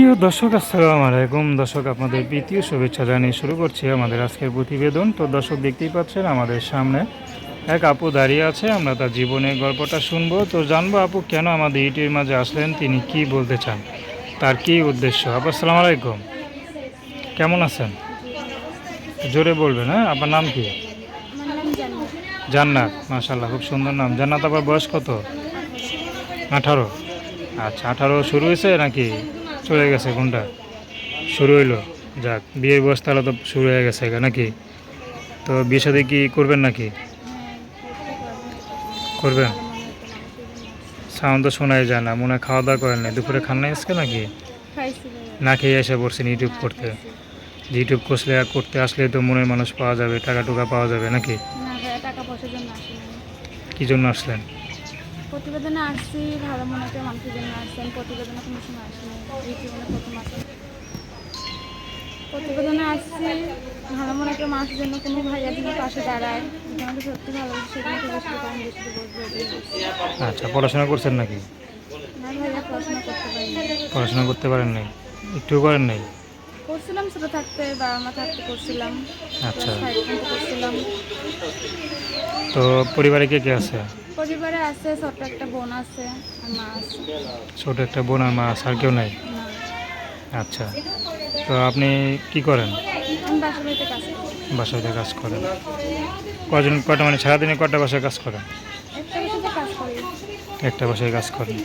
প্রিয় দর্শক, আসসালামু আলাইকুম। দর্শক, আপনাদের দ্বিতীয় শুভেচ্ছা জানিয়ে শুরু করছি আমাদের আজকের প্রতিবেদন। তো দর্শক, দেখতেই পাচ্ছেন, আমাদের সামনে এক আপু দাঁড়িয়ে আছে। আমরা তার জীবনের গল্পটা শুনব। তো জানব, আপু, কেন আমাদের ইটির মাঝে আসলেন? তিনি কি বলতে চান? তার কি উদ্দেশ্য? আপু, আসসালামু আলাইকুম। কেমন আছেন? জোরে বলবেন হ্যাঁ? আপনার নাম কি? জান্নাত। মাশাল্লাহ খুব সুন্দর নাম। জান্নাত আবার বয়স কত? আঠারো। আচ্ছা আঠারো শুরু হয়েছে নাকি? চলে গেছে কোনটা? শুরু হইল। যাক বিয়ের বয়স তাহলে তো শুরু হয়ে গেছে নাকি? তো বিয়ে সাথে কি করবেন নাকি? করবেন? সাউন্ড তো শোনাই যায় না মনে হয় খাওয়া দাওয়া করেন না দুপুরে খান নাই আজকে নাকি? না খেয়ে এসে পড়ছেন ইউটিউব করতে। ইউটিউব করলে করতে আসলে তো মনের মানুষ পাওয়া যাবে টাকা টুকা পাওয়া যাবে নাকি? কী জন্য আসলেন? প্রতিবেদনে আসছি ভালো মনে একটা মানুষের জন্য আসছি। আমি প্রতিবেদনে কোনো সময় আসিনি এই জীবনে প্রথম আসি। প্রতিবেদনে আসছি ভালো মনে একটা মানুষের জন্য কোনো ভাইয়া যদি পাশে দাঁড়ায় আমাকে সত্যি ভালোবাসে সেগুলোকে বেশি করে বেশি আচ্ছা পড়াশোনা করছেন নাকি? না ভাইয়া পড়াশোনা করতে পারিনি। পড়াশোনা করতে পারেন নাই? একটুও করেন নাই? করছিলাম ছোটো থাকতে বাবা মা থাকতে করছিলাম। আচ্ছা। করছিলাম। তো পরিবারে কে কে আছে? পরিবারে আছে ছোট্ট একটা বোন আছে আর মা আছে। ছোট একটা বোন আর মা আছে, আর কেউ নাই? আচ্ছা তো আপনি কি করেন? আমি বাসা বাড়িতে কাজ করি। বাসায় কাজ করেন। কজন কটা মানে সারাদিনে কটা বাসায় কাজ করেন? একটা বাসাতে কাজ করি। একটা বাসায় কাজ করেন।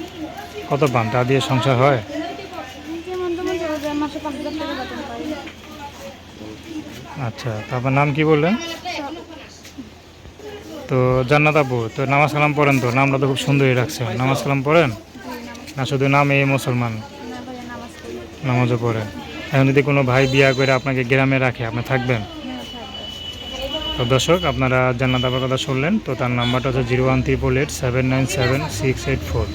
কত পান তা দিয়ে সংসার হয়? যেমন তেমন চলে যায় মাসে পাঁচ হাজার টাকা বেতন পাই। আচ্ছা তো আপনার নাম কি বললেন? তো জান্নাত আপু তো নামাজ কালাম পড়েন তো? নামটা তো খুব সুন্দরই রাখছে নামাজ কালাম পড়েন? না, শুধু নাম এই মুসলমান? নামাজও পড়েন। এখন যদি কোনো ভাই বিয়া করে আপনাকে গ্রামে রাখে, আপনি থাকবেন? তো দর্শক, আপনারা জান্নাত আপার কথা শুনলেন, তো তার নাম্বারটা হচ্ছে zero one triple eight seven nine seven six eight four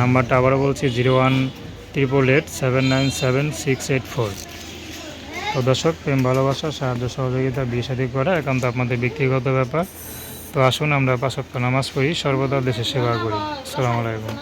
নাম্বারটা আবারও বলছি, zero one triple eight seven nine seven six eight four তো দর্শক, প্রেম, ভালোবাসা, সাহায্য, সহযোগিতা, বিয়ে সাথে করা একান্ত আপনাদের ব্যক্তিগত ব্যাপার। তো আসুন আমরা পাঁচ সপ্তাহ নামাজ পড়ি সর্বদা দেশের সেবা করি। সালামালাইকুম